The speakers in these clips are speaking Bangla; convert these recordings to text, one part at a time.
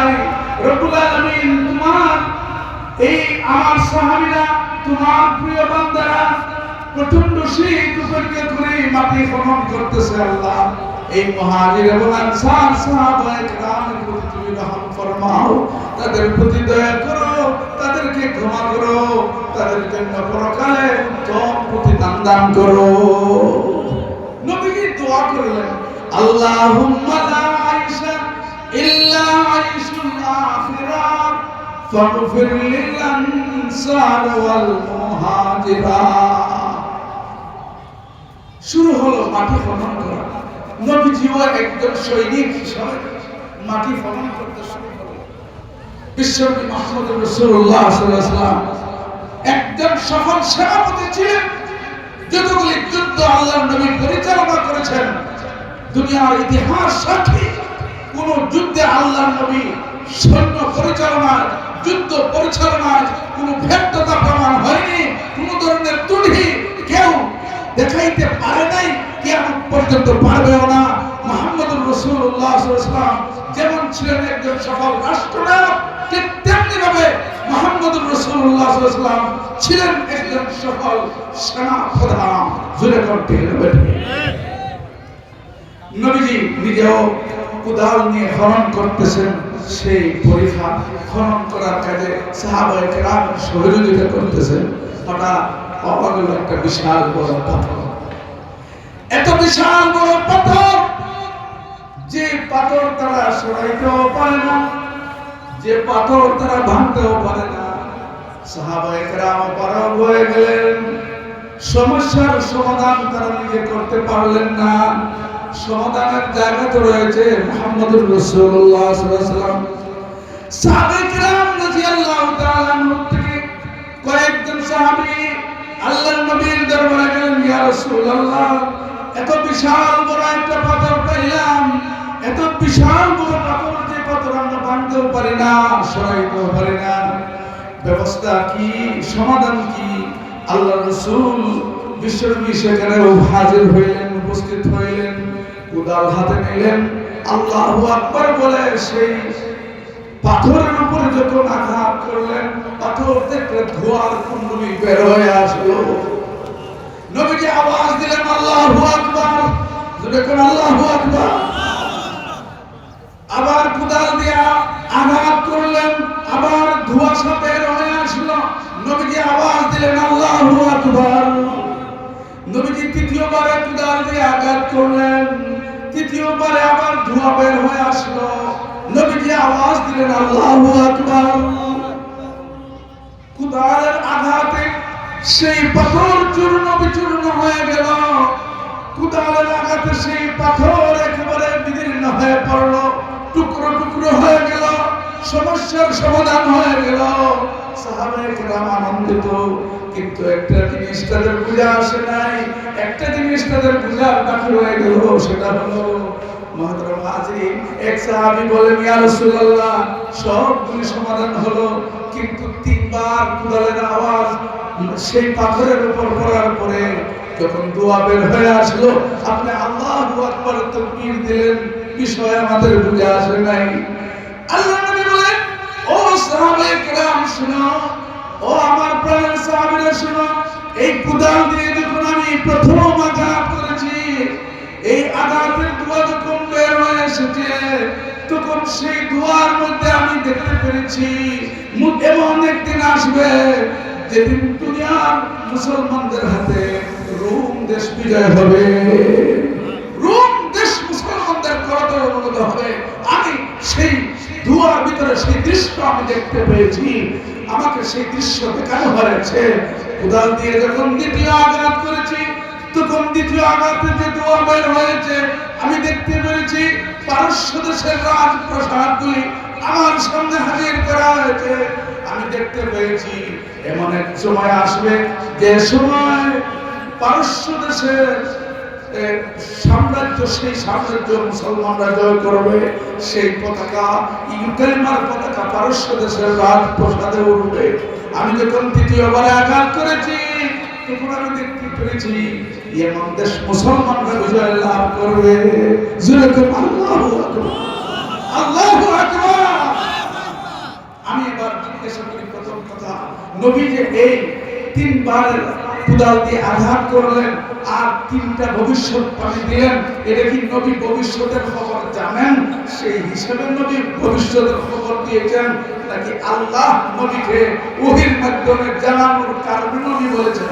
চাই রব্বুল আলামিন তোমার এই আমার সাহাবীরা, তোমার প্রিয় বান্দারা প্রচণ্ড শীত উপেক্ষা করে মাটি খনন করতেছে আল্লাহ। এই মহাজির এবং আনসার তুমি রহম ফরমাও তাদের প্রতি দয়া করো, তাদেরকে ক্ষমা করো তাদের জন্য প্রতিদান দান করো। নবীজি দোয়া করলেন, আল্লাহুম্মা লা আইশা ইল্লা আইশুল আখিরাত ফাগফির লিল আনসার শুরু হলো মাটি খনন করা। নবীজিও একজন সৈনিক হিসাবে মাটি খনন করতে শুরু করলেন। বিশ্বনবী মুহাম্মদ রাসূলুল্লাহ সাল্লাল্লাহু একজন সফল সেনাপতি ছিলেন। যতগুলি যুদ্ধ আল্লাহর নবী পরিচালনা করেছেন, দুনিয়ার ইতিহাস সাক্ষী, কোন যুদ্ধে আল্লাহর নবী সৈন্য পরিচালনায় যুদ্ধ পরিচালনায় কোন ব্যর্থতা প্রমাণ হয়নি। কোন ধরনের ত্রুটি কেউ দেখাইতে পারে নাই কেমন পর্যন্ত পারবেও না। রসুল্লাহ সাল্লাম যেমন ছিলেন একজন সফল রাষ্ট্রনায়ক, ঠিক তেমনি ভাবে মোহাম্মদুর রসুল্লাহ সাল্লাম ছিলেন একজন সফল সেনা প্রধান জুড়ে নবীজি নিজেও কুদাল নিয়ে খনন করতেছেন, সেই পরীক্ষা খনন করার কাজে সাহাবায়ে কেরাম সহযোগিতা করতেছেন। হঠাৎ পাওয়া গেল একটা বিশাল বড় পাথর। এত বিশাল বড় পাথর যে পাথর তারা সরাইতেও পারে না, যে পাথর তারা ভাঙতেও পারে না। সাহাবায়ে কেরাম পারব হয়ে গেলেন। সমস্যার সমাধান তারা নিজে করতে পারলেন না। সমাধানের জায়গা তো রয়েছে মুহাম্মদুর রাসূলুল্লাহ সাল্লাল্লাহু আলাইহি ওয়াসাল্লাম। সাহাবায়ে কেরাম রাদিয়াল্লাহু তাআলা থেকে কয়েকজন নবীর দরবারে গেলেন, ইয়া এত বিশাল বড় একটা পাথর পাইলাম, এত বিশাল বড় পাথর যে পাথর আমরা ভাঙতেও পারি না, সরাইতেও পারি না। ব্যবস্থা কি, সমাধান কি? আল্লাহ রসুল বিশ্বনবী সেখানে হাজির হইলেন, উপস্থিত হইলেন। উদাল হাতে নিলেন। আল্লাহ আকবর বলে সেই পাথরের উপরে যখন আঘাত করলেন, পাথর থেকে ধোয়ার কুণ্ডলি বের হয়ে আসলো। নবীজি আওয়াজ দিলেন, আল্লাহু আকবার। যখন আল্লাহু আকবার। আবার কুদাল দিয়া আঘাত করলেন, আবার ধোঁয়াশা বের হয়ে আসলো। নবীজি আওয়াজ দিলেন, আল্লাহু আকবার। নবীজি তৃতীয়বারে কুদাল দিয়ে আঘাত করলেন। তৃতীয়বারে আবার ধোঁয়া বের হয়ে আসলো। নবীজি আওয়াজ দিলেন, আল্লাহু আকবার। কুদালের আঘাতে সেই পাথর চূর্ণ বিচূর্ণ হয়ে গেল। কুদালের আঘাতে সেই পাথর একেবারে বিদীর্ণ হয়ে পড়ল। টুকরো টুকরো হয়ে গেল, সমস্যার সমাধান হয়ে গেল। সাহাবায়ে কেরাম আনন্দিত। কিন্তু একটা জিনিস তাদের বুঝা আসে নাই। একটা জিনিস তাদের বুঝার বাকি হয়ে গেল, সেটা হলো হাজির এক সাহাবী বলেন, ইয়া রাসূলুল্লাহ, সবগুলি সমাধান হলো। কিন্তু তিনবার কুদালের আওয়াজ সেই পাথরের উপর পড়ার পরে যখন দোয়া বের হয়ে আসলো, আপনি আল্লাহু আকবার তাকবীর দিলেন, বিষয় আমাদের বুঝে আসে নাই। আল্লাহ নবী বলেন, ও সাহাবায়ে শুনো, ও আমার শুনো এই কুদাল দিয়ে যখন আমি প্রথম আঘাত করেছি। এই আঘাতের দোয়া যখন বের হয়ে এসেছে, তখন সেই দোয়ার মধ্যে আমি দেখতে পেরেছি এমন একদিন আসবে যেদিন দুনিয়ার মুসলমানদের হাতে রোম দেশ বিজয় হবে। রোম দেশ মুসলমানদের করতল উন্নত হবে। আমি সেই দুয়ার ভিতরে সেই দৃশ্য আমি দেখতে পেয়েছি। আমাকে সেই দৃশ্য দেখানো হয়েছে। উদাল দিয়ে যখন দ্বিতীয় আঘাত করেছি। তখন দ্বিতীয় আঘাতে যে দোয়া বের হয়েছে, আমি দেখতে পেরেছি, পারস্য দেশের রাজপ্রসাদগুলি আমার সামনে হাজির করা হয়েছে। আমি দেখতে পেয়েছি, এমন এক সময় আসবে যে সময় পারস্য দেশের সাম্রাজ্য, সেই সাম্রাজ্য মুসলমানরা জয় করবে, সেই পতাকা, ইউক্রেনের পতাকা পারস্য দেশের রাজপ্রসাদে উঠবে। আমি যখন তৃতীয় বলে আঘাত করেছি তখন আমি দেখতে পেরেছি, এমন দেশ মুসলমানরা বিজয় লাভ করবে। যেরকম আল্লাহ আল্লাহ আমি এবার জিজ্ঞাসা করি, প্রথম কথা নবী যে এই তিনবার কুদাল দিয়ে আঘাত করলেন আর তিনটা ভবিষ্যৎ পানি দিলেন। এটা কি নবী ভবিষ্যতের খবর জানেন? সেই হিসেবে নবী ভবিষ্যতের খবর দিয়েছেন। নাকি আল্লাহ নবীকে ওহির মাধ্যমে জানানোর কারণে নবী বলেছেন?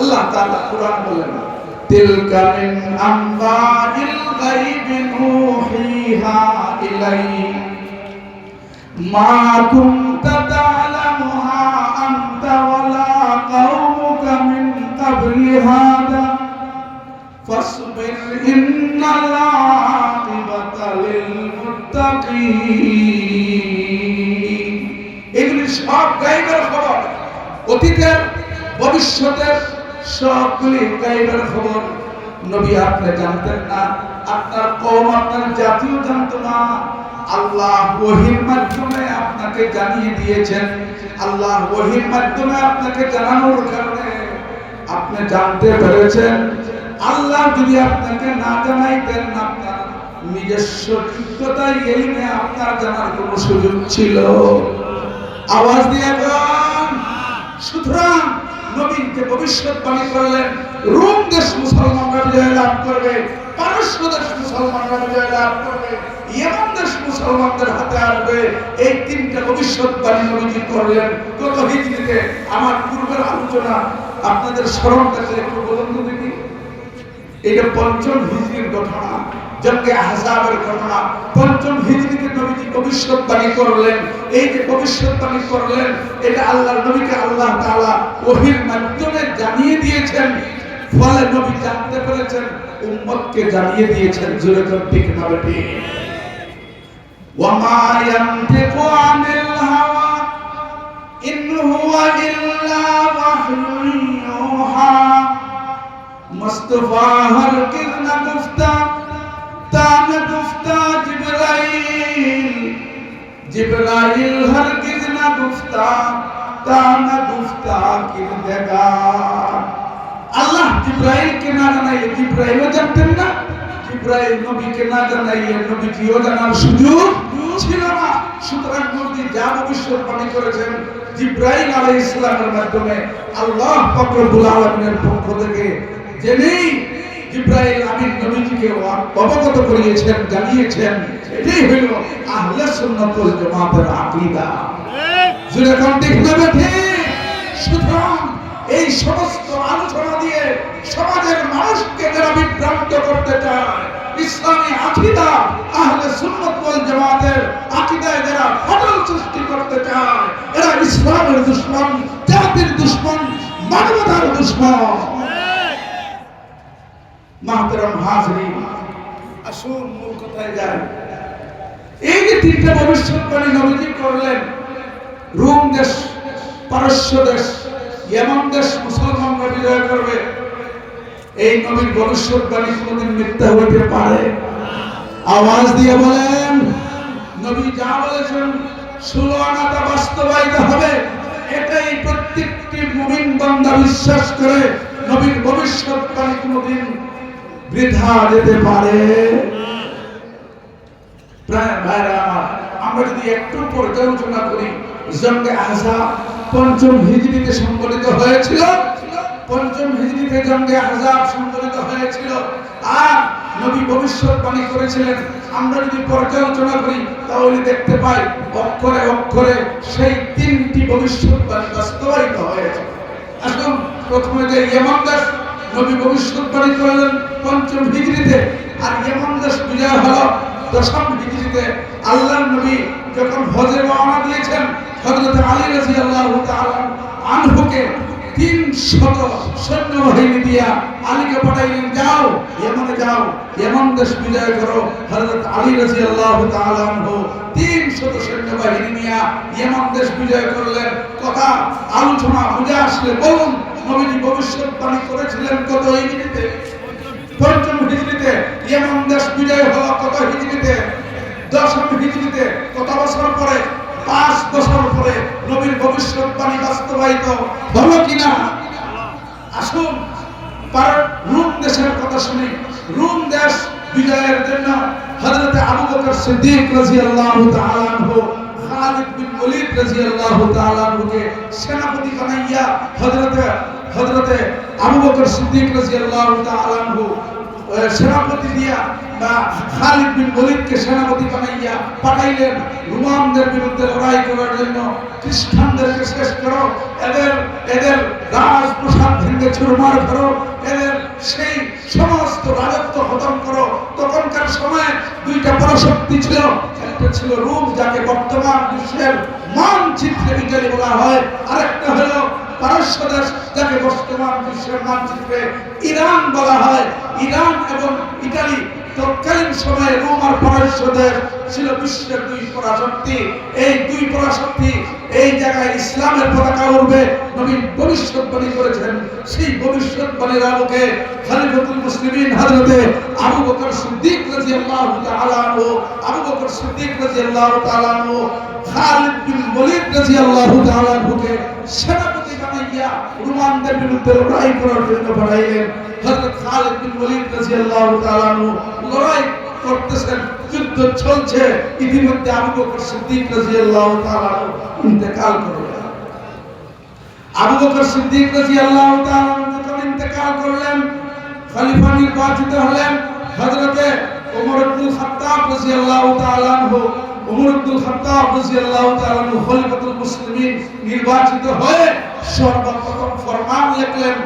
আল্লাহ তাআলা কুরআন বলেন, তিলকা মিন আম্বাইল গায়বি নূহিহা ইলাইক মা কুনতা ইন্নাল আকিবাতা লিল মুত্তাকিন এগুলি সব গায়বের খবর, অতীতের, ভবিষ্যতের সবগুলি গাইবের খবর। নবী আপনি জানতেন না, আপনার কম আপনার জাতীয় জানতো না। আল্লাহ ওহির মাধ্যমে আপনাকে জানিয়ে দিয়েছেন আল্লাহ ওহির মাধ্যমে আপনাকে জানানোর কারণে। আপনি জানতে পেরেছেন আল্লাহ যদি আপনাকে না জানাইতেন আপনার নিজস্ব যোগ্যতায় এলিমে আপনার জানার কোনো সুযোগ ছিল। আওয়াজ দিয়ে সুতরাং নবীনকে ভবিষ্যৎবাণী করলেন, রোম দেশ মুসলমানরা বিজয় লাভ করবে, পারস্য দেশ মুসলমানরা বিজয় লাভ করবে, ইয়েমন দেশ মুসলমানদের হাতে আসবে। এই তিনটা ভবিষ্যৎবাণী নবীজি করলেন। কত হিজরিতে আমার পূর্বের আলোচনা আপনাদের স্মরণ কাছে একটু বলুন এটা পঞ্চম হিজরির ঘটনা, জঙ্গে আহজাবের ঘটনা। পঞ্চম হিজরিতে নবীজি ভবিষ্যৎবাণী করলেন। এই যে ভবিষ্যৎবাণী করলেন, এটা আল্লাহর নবীকে আল্লাহ তাআলা ওহির মাধ্যমে জানিয়ে দিয়েছেন। ফলে নবী জানতে পেরেছেন, উম্মতকে জানিয়ে দিয়েছেন জোরে ঠিক না বেটি। ওয়ামা ইয়ানতিকু আনিল হাওয়া, ইন হুয়া ইল্লা ওয়াহয়ুন ইউহা। মুস্তাফা হরগিজ না গুফতা তা না গুফতা জিবরাইল জিবরাইল হরগিজ না গুফতা তা না গুফতা কিরদাগার আল্লাহ জিব্রাইলকে না জানাইলে জিব্রাইলও জানতেন না জিব্রাইল নবীকে না জানাইলে নবীজিও জানার সুযোগ ছিল না সুতরাং নবী যা ভবিষ্যৎবাণী করেছেন জিব্রাইল আলাইহিস সালামের মাধ্যমে আল্লাহ পাক রব্বুল আলামিনের পক্ষ থেকে জেনেই জিব্রাইল আমিন নবীজিকে অবগত করিয়েছেন, জানিয়েছেন। এটাই হইল আহলে সুন্নাত ওয়াল জামাতের আকীদা। জুড়ে কোন ঠিক ঠিক এই সমস্ত আলোচনা দিয়ে সমাজের মানুষকে যারা বিভ্রান্ত করতে চায়, ইসলামী আকিদা, আহলে সুন্নাত ওয়াল জামাতের আকিদায় যারা ফাটল সৃষ্টি করতে চায়, এরা ইসলামের দুশমন, জাতির দুশমন, মানবতার দুশমন। মাহতারাম হাজরিন আসুন, মূল কথায় যাই। এই যে তিনটা ভবিষ্যৎবাণী নবীজি করলেন, রোম দেশ, পারস্য দেশ, ইয়েমন দেশ মুসলমানরা বিজয় করবে। এই নবীর ভবিষ্যৎবাণী কোনদিন মিথ্যা হইতে পারে। আওয়াজ দিয়ে বলেন, নবী যা বলেছেন, ষোলো আনাটা বাস্তবায়িত হবে। এটাই প্রত্যেকটি মুমিন বান্দা বিশ্বাস করে নবীর ভবিষ্যৎবাণী কোনদিন বৃথা যেতে পারে। আমার যদি একটু পর্যালোচনা করি, জঙ্গে পঞ্চম হিজরিতে সংগঠিত হয়েছিল। পঞ্চম হিজরিতে জঙ্গে সংগঠিত হয়েছিল। আর নবী ভবিষ্যৎবাণী করেছিলেন। আমরা যদি পর্যালোচনা করি, তাহলে দেখতে পাই অক্ষরে অক্ষরে সেই তিনটি ভবিষ্যৎবাণী বাস্তবায়িত হয়েছে। আসুন প্রথমে যে ইয়েমন দেশ নবী ভবিষ্যৎবাণী করলেন পঞ্চম হিজরিতে আর ইয়েমন দেশ বিজয় হলো, দশম হিজরিতে আল্লাহর নবী যখন হজে রওনা দিয়েছেন, হযরত আলী রাদিয়াল্লাহু তাআলা আনহুকে তিন শত সৈন্যবাহিনী দিয়া আলীকে পাঠাইলেন, যাও ইয়েমনে যাও ইয়েমন দেশ বিজয় করো। হযরত আলী রাদিয়াল্লাহু তাআলা আনহু তিন শত সৈন্যবাহিনী নিয়া ইয়েমন দেশ বিজয় করলেন। কথা, আলোচনা বুঝে আসলে বলুন নবীজি ভবিষ্যৎবাণী করেছিলেন কত হিজরিতে পঞ্চম হিজরিতে ইয়েমন দেশ বিজয় হলো কত হিজরিতে দশম হিজরিতে কত বছর পরে? পাঁচ বছর পরে নবীর ভবিষ্যৎবাণী বাস্তবায়িত হলো কিনা? আসুন রুম দেশের কথা শুনি। রুম দেশ বিজয়ের জন্য হযরত আবু বকর সিদ্দিক রাদিয়াল্লাহু তাআলা আনহু, খালিদ বিন ওয়ালিদ রাদিয়াল্লাহু তাআলা আনহুকে সেনাপতি বানাইয়া হযরতে হযরতে আবু বকর সিদ্দিক রাদিয়াল্লাহু তাআলা আনহু সেনাপতি দিয়া বা খালিদ বিন ওয়ালিদকে সেনাপতি বানাইয়া পাঠাইলেন। রোমানদের বিরুদ্ধে লড়াই করার জন্য খ্রিস্টানদেরকে শেষ করো, এদের এদের রাজপ্রসাদ ভেঙে চুরমার করো এদের সেই সমস্ত রাজত্ব খতম করো। তখনকার সময় দুইটা পরাশক্তি ছিল, একটা ছিল রোম, যাকে বর্তমান বিশ্বের মানচিত্রে ইটালি বলা হয়, আরেকটা হলো পারস্য দেশ যাকে বর্তমান বিশ্বের মানচিত্রে ইরান বলা হয়। ইরান এবং ইটালি তৎকালীন সময়ে রোম আর পারস্য দেশ ছিল বিশ্বের দুই পরাশক্তি। এই দুই পরাশক্তি এই জায়গায় ইসলামের পতাকা উঠবে নবী ভবিষ্যৎবাণী করেছেন। সেই ভবিষ্যৎবাণীর আলোকে খলিফাতুল মুসলিমিন হযরতে আবু বকর সিদ্দিক রাদিয়াল্লাহু তাআলা আনহু, আবু বকর সিদ্দিক রাদিয়াল্লাহু তাআলা আনহু, খালিদ বিন ওয়ালিদ রাদিয়াল্লাহু তাআলা আনহুকে সেনাপতি বানাইয়া রোমানদের বিরুদ্ধে লড়াই করার জন্য পাঠাইলেন হযরত খালিদ বিন ওয়ালিদ রাদিয়াল্লাহু তাআলা আনহু লড়াই করতেছেন, যুদ্ধ চলছে ইতিমধ্যে আবু বকর সিদ্দিক রাদিয়াল্লাহু তাআলা ইন্তেকাল করে গেলেন। আবু বকর সিদ্দিক রাদিয়াল্লাহু তাআলা যখন ইন্তেকাল করলেন, খলিফা নির্বাচিত হলেন ওমর ইবনুল খাত্তাব রাদিয়াল্লাহু তাআলা আনহু, ওমর ইবনুল খাত্তাব রাদিয়াল্লাহু তাআলা আনহু খলিফাতুল মুসলিমিন নির্বাচিত হয়ে সর্বপ্রথম ফরমান লিখলেন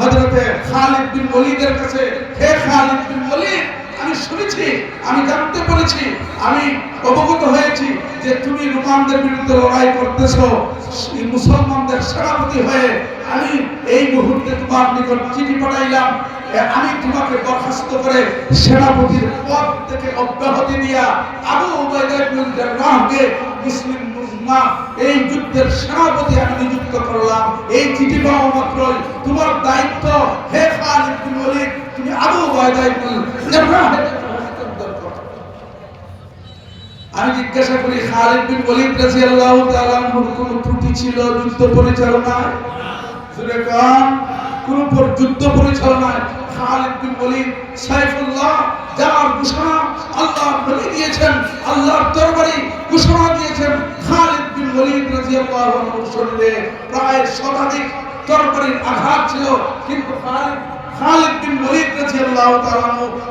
হযরতে খালিদ বিন ওয়ালিদের কাছে, হে খালিদ বিন ওয়ালিদ, আমি শুনেছি, আমি জানতে পেরেছি, আমি অবগত হয়েছি যে তুমি রোমানদের বিরুদ্ধে লড়াই করতেছো মুসলমানদের সেনাপতি হয়ে আমি এই মুহূর্তে তোমার নিকট চিঠি পাঠাইলাম। আমি তোমাকে বরখাস্ত করে সেনাপতির পদ থেকে অব্যাহতি দিয়া আবু উবাইদা ইবনুল জাররাহকে মুসলিম উম্মাহ এই যুদ্ধের সেনাপতি আমি নিযুক্ত করলাম। এই চিঠি পাওয়া মাত্রই তোমার দায়িত্ব। হে খালিদ বিন তুমি আবু আমি জিজ্ঞাসা করি খালিদ বিন ওয়ালিদ রাদিয়াল্লাহু তাআলা কোন ত্রুটি ছিল যুদ্ধ পরিচালনায়? সুরে কোন যুদ্ধ পরিচালনায় খালিদ বিন ওয়ালিদ সাইফুল্লাহ, যার ঘোষণা আল্লাহ নবী দিয়েছেন, আল্লাহর দরবারে ঘোষণা দিয়েছেন, খালিদ বিন ওয়ালিদ রাদিয়াল্লাহু আনহু শরীরে প্রায় শতাধিক তরবারির আঘাত ছিল, কিন্তু খালিদ খালিদ বিন ওয়ালিদ রাদিয়াল্লাহু তাআলা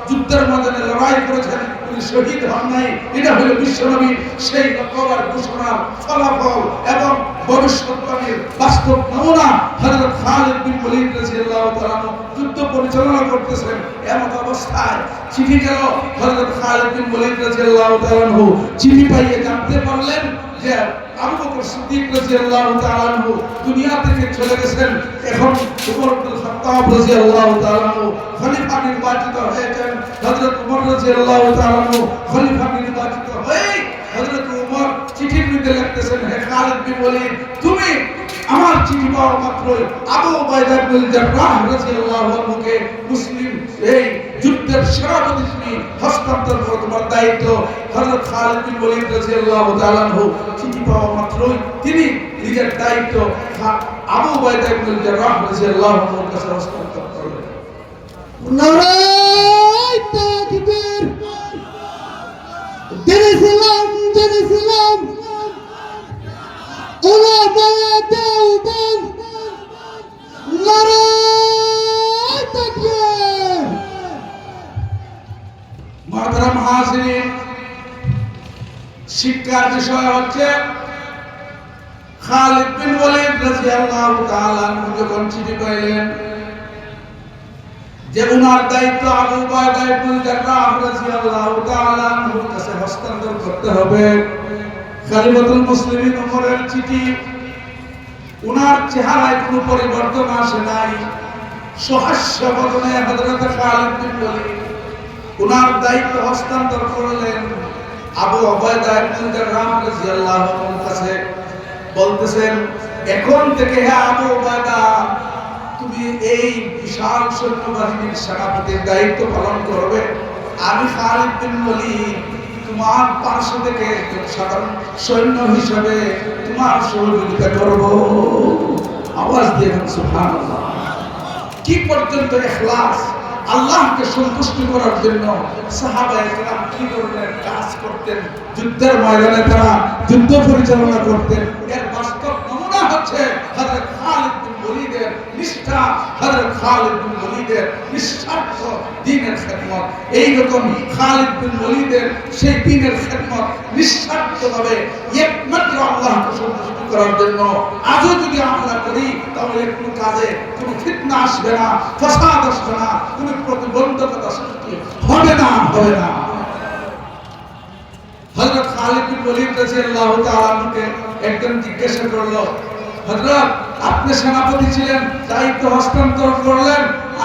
যুদ্ধের ময়দানে লড়াই করেছেন। তিনি শহীদ হন নাই। এটা হলো বিশ্বনবীর সেই লকবার ঘোষণার ফলাফল এবং ভবিষ্যৎবাণীর বাস্তব নমুনা। হযরত খালিদ বিন ওয়ালিদ রাদিয়াল্লাহু তাআলা যুদ্ধ পরিচালনা করতেছেন। এমন অবস্থায় চিঠি গেল হযরত খালিদ বিন ওয়ালিদ রাদিয়াল্লাহু তাআলা চিঠি পাইয়ে জানতে পারলেন যে আবু বকর সিদ্দিক রাদিয়াল্লাহু তাআলা দুনিয়া থেকে চলে গেছেন। এখন উমর ইবনে খাত্তাব রাদিয়াল্লাহু তাআলা খলিফা নির্বাচিত হয়েছেন। হযরত উমর রাদিয়াল্লাহু তাআলা খলিফা নির্বাচিত হয়ে উমর হে তুমি আমার চিঠি আবু উবাইদা মুসলিম এই যুদ্ধের সেনাপতি তুমি হস্তান্তর তোমার দায়িত্ব। তাআলা চিঠি তিনি নিজের দায়িত্ব আবু উবাইদা ইবনে কাছে হস্তান্তর করলেন নারায় তাকবীর! তাকবীর মহতরম হাজিরিন শিক্ষার বিষয় হচ্ছে খালিদ বিন ওয়ালিদ রাদিয়াল্লাহু তাআলা যখন চিঠি পাইলেন। যে উনার দায়িত্ব আবু উবাইদা ইবনে জাররাহ রাদিয়াল্লাহু তাআলা আনহুর কাছে হস্তান্তর করতে হবে। খলিফাতুল মুসলিমিন ওমরের চিঠি, উনার চেহারায় কোনো পরিবর্তন আসে নাই। সহাস্য বদনে হযরত খালিদ বিন ওয়ালিদ উনার দায়িত্ব হস্তান্তর করলেন আবু ওবায়দা ইবনে জাররাহ রাদিয়াল্লাহু আনহুর কাছে। বলতেছেন, এখন থেকে হে আবু ওবায়দা তুমি এই বিশাল সৈন্যবাহিনীর সেনাপতির দায়িত্ব পালন করবে। আমি খালিদ বিন তোমার পার্শ্ব থেকে সাধারণ সৈন্য হিসেবে তোমার সহযোগিতা করব। আওয়াজ দিয়ে সুবহানাল্লাহ। কি পর্যন্ত এখলাস, আল্লাহকে সন্তুষ্ট করার জন্য সাহাবায়ে কেরাম কি ধরনের কাজ করতেন? যুদ্ধের ময়দানে তারা যুদ্ধ পরিচালনা করতেন। এর বাস্তব নমুনা হচ্ছে হযরত খালিদ বিন ওলীদের নিষ্ঠা হযরত খালিদ বিন ওলীদের নিঃস্বার্থ দ্বীনের খেদমত। এইরকম খালিদ বিন ওলীদের সেই দ্বীনের খেদমত নিঃস্বার্থভাবে একমাত্র আল্লাহকে সন্তুষ্ট করার জন্য। আজও যদি আমরা করি, তাহলে কোনো কাজে কোনো ফিতনা আসবে না, ফসাদ আসবে না, কোনো প্রতিবন্ধকতা সৃষ্টি হবে না হবে না। হযরত খালিদ বিন ওলীদ রাদিয়াল্লাহু তাআলা একজন জিজ্ঞাসা করল হযরত আপনি সেনাপতি ছিলেন, দায়িত্ব হস্তান্তর করলেন,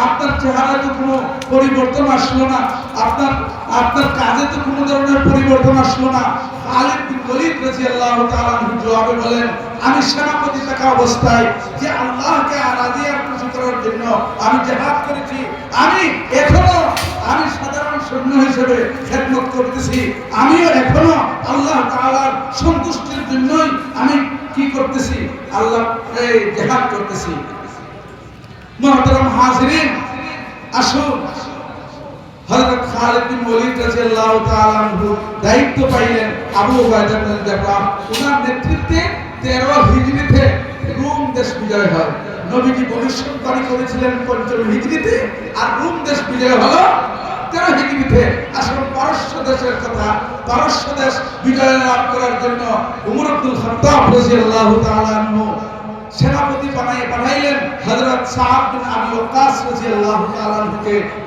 আপনার চেহারায় তো কোনো পরিবর্তন আসলো না, আপনার আপনার কাজে তো কোনো ধরনের পরিবর্তন আসলো না। আমি সেনাপতি থাকা অবস্থায় যে আল্লাহকে খুশি করার জন্য আমি করেছি, আমি এখনও, আমি সাধারণ সৈন্য হিসেবে খেদমত করতেছি, আমিও এখনও আল্লাহ তাআলার সন্তুষ্টির জন্যই আমি কি করতেছি? আল্লাহ, এই জিহাদ করতেছি। মুহতারাম হাজিরিন, আসুন। হযরত খালিদ বিন ওলীদ রাদিয়াল্লাহু তাআলা আনহু দায়িত্ব পাইলেন আবু উবাইদা বিন জাররাহ ওনার নেতৃত্বে 13 হিজরিতে রোম দেশ বিজয় হয়। নবীজি ভবিষ্যৎবাণী করেছিলেন পঞ্চম হিজরিতে আর রোম দেশ বিজয় হলো তেরো হিজরিতে আসল পারস্য দেশের কথা, পারস্য দেশ বিজয় লাভ করার জন্য উমর আব্দুল খাত্তাব রাদিয়াল্লাহু তাআলা সেনাপতি বানাই পাঠাইলেন হযরত সাহাব বিন আবি ওয়াক্কাস রাদিয়াল্লাহু তাআলা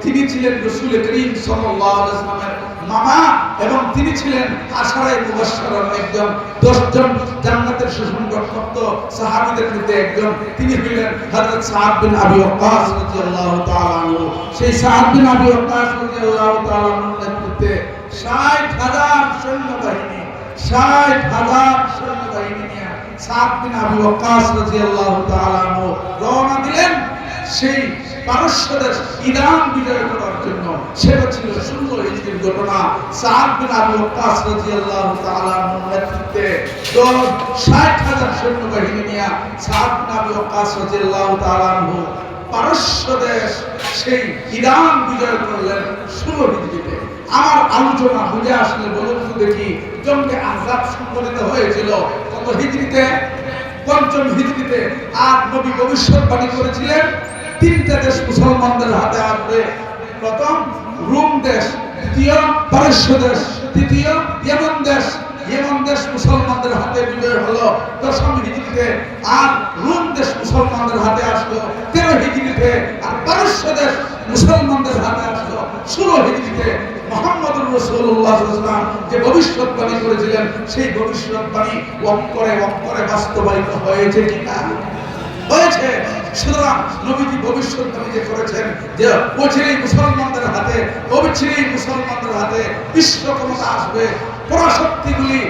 তিনি ছিলেন রাসূল করিম সাল্লাল্লাহু আলাইহি ওয়াসাল্লামের মামা এবং তিনি ছিলেন আশারায়ে মুবাশশারার একজন 10 জন জান্নাতের সুসংবাদপ্রাপ্ত সাহাবীদের মধ্যে একজন। তিনি হলেন হযরত সাহাব বিন আবি ওয়াক্কাস রাদিয়াল্লাহু তাআলা আনহু। সেই সাহাব বিন আবি ওয়াক্কাস রাদিয়াল্লাহু তাআলা আনহুর নেতৃত্বে 60000 সৈন্যবাহিনী 60000 সৈন্যবাহিনী নিয়ে সাদ বিন আবি ওয়াক্কাস রাদিয়াল্লাহু তাআলা আনহু রওনা দিলেন। সেই পারস্য দেশ ইরান বিজয় করার জন্য সেটা ছিল ষোলো হিজরির ঘটনা। সাদ বিন আবি ওয়াক্কাস রাদিয়াল্লাহু তাআলা নেতৃত্বে দল ষাট হাজার সৈন্যবাহিনী নিয়ে সাদ বিন আবি ওয়াক্কাস রাদিয়াল্লাহু তাআলা পারস্য দেশ সেই ইরান বিজয় করলেন ষোলো হিজরিতে আমার আলোচনা বুঝে আসলে বলুন তো দেখি, জঙ্গে আজাদ সংগঠিত হয়েছিল কত হিজরিতে পঞ্চম হিজরিতে আর নবী ভবিষ্যৎবাণী করেছিলেন। তিনটা দেশ মুসলমানদের হাতে আসবে। প্রথম রোম দেশ, দ্বিতীয় পারস্য দেশ, তৃতীয় ইয়েমন দেশ। ইয়েমন দেশ মুসলমানদের হাতে বিজয় হলো। দশম হিজরিতে আর রোম দেশ মুসলমানদের হাতে আসলো। তেরো হিজরিতে আর পারস্য দেশ মুসলমানদের হাতে আসলো। ষোলো হিজরিতে মোহাম্মদুর রসুল্লাহ সাল্লাম যে ভবিষ্যৎবাণী করেছিলেন, সেই ভবিষ্যৎবাণী বাস্তবায়িত হয়েছে কিনা? হয়েছে। সুতরাং নবীজি ভবিষ্যৎবাণী যে করেছেন, যে মুসলমানদের হাতে মুসলমানদের হাতে বিশ্ব ক্ষমতা আসবে, পরাশক্তিগুলি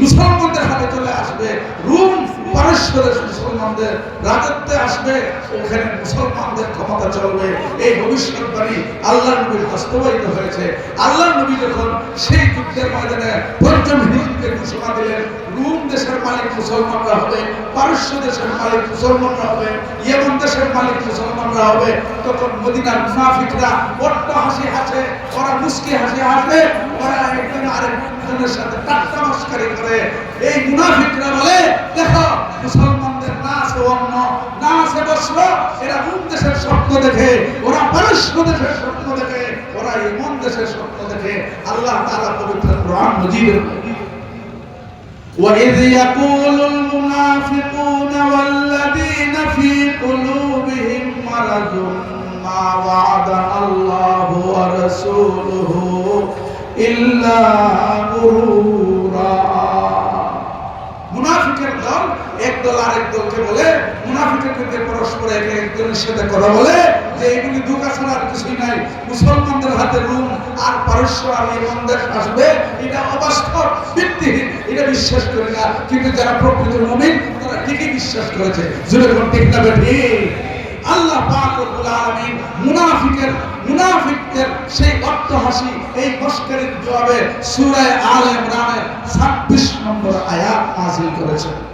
মুসলমানদের হাতে চলে আসবে, রুম পারস্পরের মুসলমানদের রাজত্বে আসবে ওখানে মুসলমানদের ক্ষমতা চলবে। এই ভবিষ্যৎবাণী আল্লাহ নবীর বাস্তবায়িত হয়েছে। আল্লাহ নবী যখন সেই যুদ্ধের ময়দানে পঞ্চম হিন্দুকে ঘোষণা দিলেন রুম দেশের মালিক মুসলমানরা হবে, পারস্য দেশের মালিক মুসলমানরা হবে, ইয়েমন দেশের মালিক মুসলমানরা হবে। তখন মদিনার মুনাফিকরা বড্ড হাসি হাসে, ওরা মুস্কি হাসি হাসে, ওরা একজন আরেকজনের সাথে টাট্টা মস্কারি করে। এই মুনাফিকরা বলে, দেখো, মুসলমানদের না আছে অন্য, না আছে বস্ত্র, এরা রুম দেশের স্বপ্ন দেখে, ওরা পারস্য দেশের স্বপ্ন দেখে, ওরা ইমন দেশের স্বপ্ন দেখে। আল্লাহ তাআলা পবিত্র কোরআন মজিদের وإذ يقول المنافقون والذين في قلوبهم مرض ما وعدنا الله ورسوله إلا غرورا দল আরেক দলকে বলে, মুনাফিকের মধ্যে পরস্পর একে একজনের সাথে কথা বলে যে এগুলি কিছুই নাই। মুসলমানদের হাতে রুম আর পারস্য আর আসবে, এটা অবাস্তব, ভিত্তিহীন, এটা বিশ্বাস করে না। কিন্তু যারা প্রকৃত তারা ঠিকই বিশ্বাস করেছে। ঠিক না মুনাফিকের, মুনাফিকদের সেই অট্টহাসি, এই মস্করির জবাবে সূরা আলে ইমরানের 26 নম্বর আয়াত তাআলা বলেন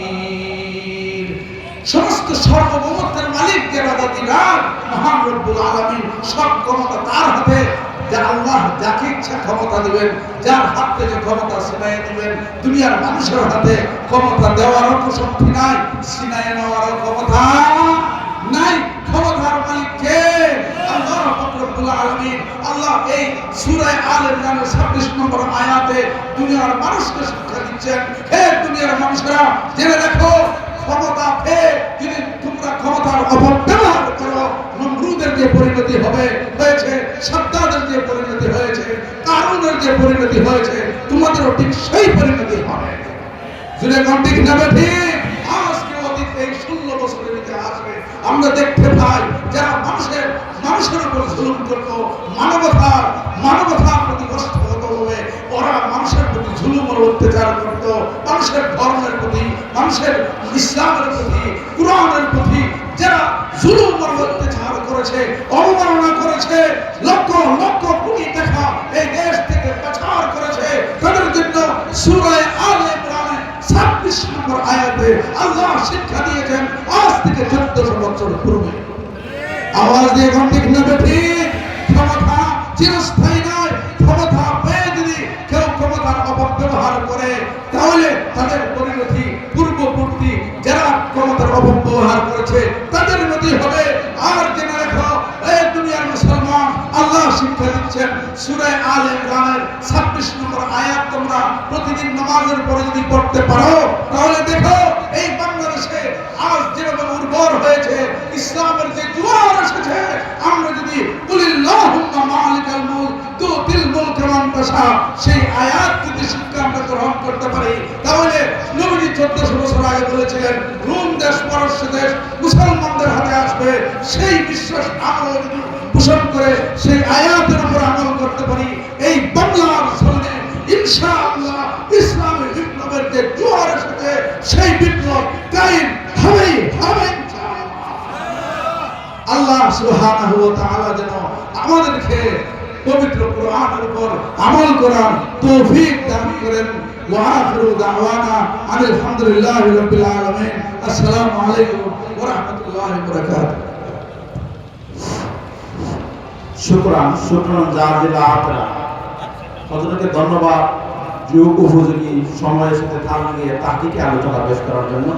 সমস্ত সর্বভৌমত্বের মালিক রাজাদিগার মহান রব্বুল আলামিন সব ক্ষমতা তার হাতে। যে আল্লাহ যাকে ইচ্ছা ক্ষমতা দিবেন, যার হাত থেকে ক্ষমতা ছিনাই দিবেন, দুনিয়ার মানুষের হাতে ক্ষমতা দেওয়ারও তো শক্তি নাই ছিনাই নেওয়ারও ক্ষমতা নাই। ক্ষমতার মালিক কে? আল্লাহ রব্বুল আলামিন। আল্লাহ এই সূরা আল ইমরানের 26 নম্বর আয়াতে দুনিয়ার মানুষকে শিক্ষা দিচ্ছেন। হে দুনিয়ার মানুষেরা, জেনে রাখো ক্ষমতা পেয়ে যদি তোমরা ক্ষমতার অপব্যবহার করো, নমরুদের যে পরিণতি হবে, হয়েছে সাদ্দাদের যে পরিণতি হয়েছে, কারুনের যে পরিণতি হয়েছে, তোমাদেরও ঠিক সেই পরিণতি হবে। জুড়ে কোন ঠিক নেবে ঠিক? আজকে অতীত এই ষোলো বছরের আমরা দেখতে পাই যারা মানুষের মানুষের উপর মানবতার প্রতি হয়ে ওরা মানুষের প্রতি জুলুম অত্যাচার করত, মানুষের ধর্মের প্রতি, মানুষের ইসলামের প্রতি, কোরআনের প্রতি, যারা জুলুম অত্যাচার করেছে, অবমাননা করেছে, লক্ষ লক্ষ কোটি টাকা এই দেশ থেকে পাচার করেছে, তাদের জন্য সূরায়ে আলে ইমরানে 26 নম্বর আয়াতে আল্লাহ শিক্ষা দিয়েছেন, আজ থেকে 1400 বছর পূর্বে। আওয়াজ দিয়ে কোন ঠিক না, ঠিক? ক্ষমতা চিরস্থায়ী করে তাহলে তাদের পরিণতি পূর্ববর্তী যারা ক্ষমতার অপব্যবহার করেছে, তাদের নদী হবে, আর জেনে রেখো এই দুনিয়ার মুসলমান, আল্লাহ শিক্ষা দিচ্ছেন, সূরা আল ইমরানের 26 নম্বর আয়াত তোমরা প্রতিদিন নামাজের পরে যদি পড়তে পারো, তাহলে দেখো, এই বাংলাদেশে আজ যেরকম উর্বর হয়েছে, ইসলামের যে জোয়ার এসেছে, আমরা যদি কুলিল্লাহুম্মা মালিকাল মুলক, তুতিল মুলকা মান তাশা সেই আয়াত যদি করতে পারি। তাহলে নবীজি 1400 বছর আগে বলেছিলেন, রোম দেশ পারস্য দেশ, মুসলমানদের হাতে আসবে। সেই বিশ্বাস আমরা পোষণ করে সেই আয়াতের উপর আমল করতে পারি। এই বাংলার জমিনে ইনশাআল্লাহ ইসলামের বিপ্লবের যে জোয়ার এসেছে সেই বিপ্লব কায়েম হবেই, হবে আল্লাহ সুবহানাহু তাআলা যেন আমাদেরকে পবিত্র কোরআনের উপর আমল করার তৌফিক দান করেন। ওয়া আখিরু দাওয়ানা আলহামদুলিল্লাহি রাব্বিল আলামিন আসসালামু আলাইকুম ওয়া রাহমাতুল্লাহি ওয়া বারাকাতুহু শুক্রান শুক্রান জাজিলা আতরা হজরতকে ধন্যবাদ যুগ উপযোগী সময়ের সাথে তাল মিলিয়ে তাহিকে আলোচনা পেশ করার জন্য।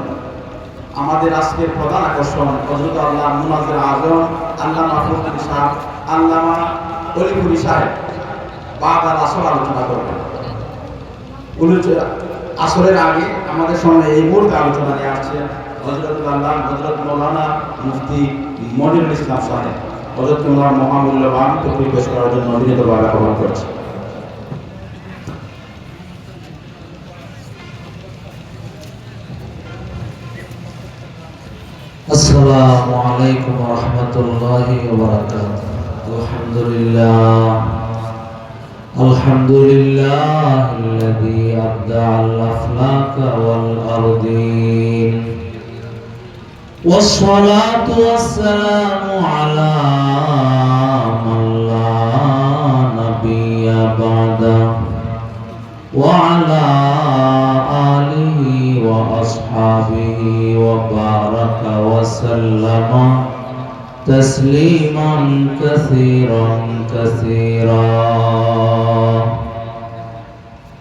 আমাদের আজকের প্রধান আকর্ষণ হজরত আল্লাহ মুনাজের আজম আল্লাহ মাহফুজুল সাহেব আল্লামা অলিপুরি সাহেব। বাদ আসর আলোচনা করবেন। উনি- আসরের আগে আমাদের সঙ্গে এই মুহূর্তে আলোচনা নিয়ে আসছে হজরত আল্লাহ হজরত মৌলানা মুফতি মনিরুল ইসলাম সাহেব হজরত মোল্লার মহামূল্যবান তকরির পেশ করার জন্য বিনীতভাবে আহ্বান করছি السلام عليكم ورحمة الله وبركاته الحمد لله الحمد لله الذي أبدع الأفلاك والأرضين والصلاة والسلام على من لا نبي بعده وعلى آله وأصحابه وبارك وسلم تسليما كثيرا كثيرا